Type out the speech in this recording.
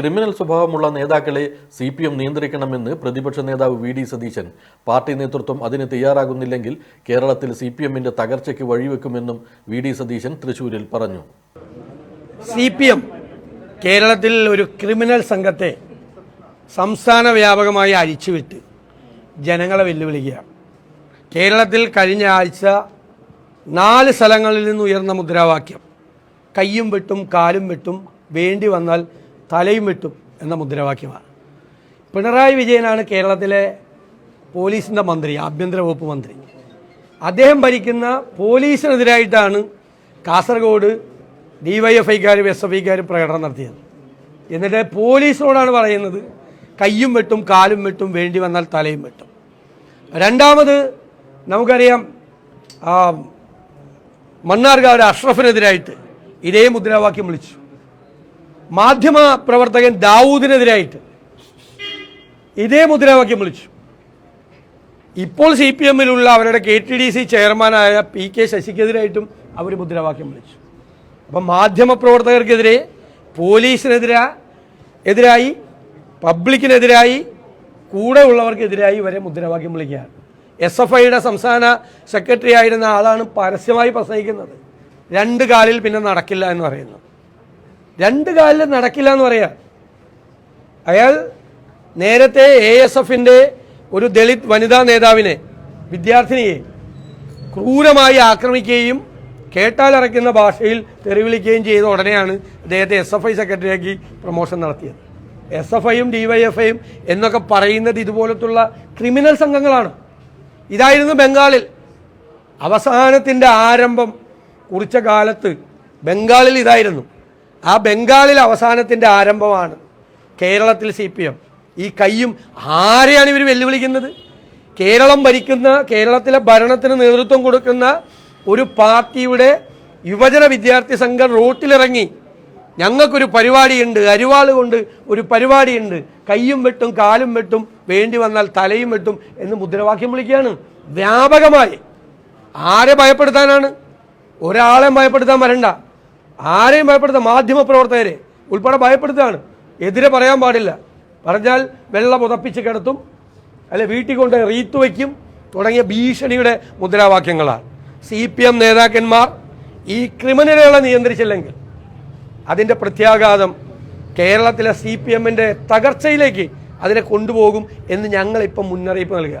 Criminal സ്വഭാവമുള്ള നേതാക്കളെ C P M നിയന്ത്രിക്കണമെന്ന് പ്രതിപക്ഷ നേതാവ് വി ഡി സതീശൻ. പാർട്ടി നേതൃത്വം അതിന് തയ്യാറാകുന്നില്ലെങ്കിൽ കേരളത്തിൽ സി പി എമ്മിന്റെ തകർച്ചയ്ക്ക് വഴിവെക്കുമെന്നും വി ഡി സതീശൻ തൃശൂരിൽ പറഞ്ഞു. സി പി എം കേരളത്തിൽ ഒരു ക്രിമിനൽ സംഘത്തെ സംസ്ഥാന വ്യാപകമായി അഴിച്ചുവിട്ട് ജനങ്ങളെ വെല്ലുവിളിക്കുക കേരളത്തിൽ കഴിഞ്ഞ ആഴ്ച നാല് സ്ഥലങ്ങളിൽ നിന്ന് ഉയർന്ന മുദ്രാവാക്യം. കയ്യും വെട്ടും കാലും വെട്ടും വേണ്ടി വന്നാൽ തലയും വെട്ടും എന്ന മുദ്രാവാക്യമാണ്. പിണറായി വിജയനാണ് കേരളത്തിലെ പോലീസിന്റെ മന്ത്രി ആഭ്യന്തര വകുപ്പ് മന്ത്രി. അദ്ദേഹം ഭരിക്കുന്ന പോലീസിനെതിരായിട്ടാണ് കാസർഗോഡ് ഡിവൈഎഫ്ഐക്കാരും എസ് എഫ് ഐക്കാരും പ്രകടനം നടത്തിയത്. എന്നിട്ട് പോലീസിനോടാണ് പറയുന്നത് കയ്യും വെട്ടും കാലും വെട്ടും വേണ്ടി വന്നാൽ തലയും വെട്ടും. രണ്ടാമത് നമുക്കറിയാം ആ, മണ്ണാർക്കാട് അഷ്റഫിനെതിരായിട്ട് ഇതേ മുദ്രാവാക്യം വിളിച്ചു. മാധ്യമ പ്രവർത്തകൻ ദാവൂദിനെതിരായിട്ട് ഇതേ മുദ്രാവാക്യം വിളിച്ചു. ഇപ്പോൾ സി പി എമ്മിലുള്ള അവരുടെ കെ ടി ഡി സി ചെയർമാനായ പി കെ ശശിക്കെതിരായിട്ടും അവർ മുദ്രാവാക്യം വിളിച്ചു. അപ്പം മാധ്യമപ്രവർത്തകർക്കെതിരെ പോലീസിനെതിരാ എതിരായി പബ്ലിക്കിനെതിരായി കൂടെ ഉള്ളവർക്കെതിരായി വരെ മുദ്രാവാക്യം വിളിക്കുകയാണ്. എസ് എഫ് ഐയുടെ സംസ്ഥാന സെക്രട്ടറി ആയിരുന്ന ആളാണ് പരസ്യമായി പ്രസംഗിക്കുന്നത്. രണ്ട് കാലിൽ പിന്നെ നടക്കില്ല എന്ന് പറയുന്നു രണ്ട് കാലിൽ നടക്കില്ല എന്ന് പറയാം. അയാൾ നേരത്തെ എ എസ് എഫിന്റെ ഒരു ദളിത് വനിതാ നേതാവിനെ വിദ്യാർത്ഥിനിയെ ക്രൂരമായി ആക്രമിക്കുകയും കേട്ടാൽ കേട്ടാലറയ്ക്കുന്ന ഭാഷയിൽ തെറിവിളിക്കുകയും ചെയ്ത ഉടനെയാണ് അദ്ദേഹത്തെ എസ് എഫ് ഐ സെക്രട്ടറിയാക്കി പ്രൊമോഷൻ നടത്തിയത്. എസ് എഫ് ഐയും ഡി വൈ എഫ് ഐയും എന്നൊക്കെ പറയുന്നത് ഇതുപോലത്തുള്ള ക്രിമിനൽ സംഘങ്ങളാണ്. ഇതായിരുന്നു ബംഗാളിൽ. അവസാനത്തിന്റെ ആരംഭം കുറിച്ച കാലത്ത് ബംഗാളിൽ ഇതായിരുന്നു. ആ ബംഗാളിൽ അവസാനത്തിന്റെ ആരംഭമാണ് കേരളത്തിൽ സി പി എം. ഈ കയ്യും ആരെയാണ് ഇവർ വെല്ലുവിളിക്കുന്നത്? കേരളം ഭരിക്കുന്ന കേരളത്തിലെ ഭരണത്തിന് നേതൃത്വം കൊടുക്കുന്ന ഒരു പാർട്ടിയുടെ യുവജന വിദ്യാർത്ഥി സംഘം റോട്ടിലിറങ്ങി. ഞങ്ങൾക്കൊരു പരിപാടിയുണ്ട് അരിവാൾ കൊണ്ട് ഒരു പരിപാടിയുണ്ട്. കയ്യും വെട്ടും കാലും വെട്ടും വേണ്ടി വന്നാൽ തലയും വെട്ടും എന്ന് മുദ്രാവാക്യം വിളിക്കുകയാണ്. വ്യാപകമായി. ആരെ ഭയപ്പെടുത്താനാണ്? ഒരാളെ ഭയപ്പെടുത്താൻ വരണ്ട. ആരെയും ഭയപ്പെടുത്താൻ മാധ്യമ പ്രവർത്തകരെ ഉൾപ്പെടെ ഭയപ്പെടുത്തുകയാണ്. എതിരെ പറയാൻ പാടില്ല. പറഞ്ഞാൽ വെള്ളം പുതപ്പിച്ച് കിടത്തും അല്ലെ വീട്ടിൽ കൊണ്ട് റീത്ത് വയ്ക്കും തുടങ്ങിയ ഭീഷണിയുടെ മുദ്രാവാക്യങ്ങളാണ്. സി പി എം നേതാക്കന്മാർ ഈ ക്രിമിനലുകളെ നിയന്ത്രിച്ചില്ലെങ്കിൽ അതിന്റെ പ്രത്യാഘാതം കേരളത്തിലെ സി പി എമ്മിന്റെ തകർച്ചയിലേക്ക് അതിനെ കൊണ്ടുപോകും എന്ന് ഞങ്ങളിപ്പം മുന്നറിയിപ്പ് നൽകുക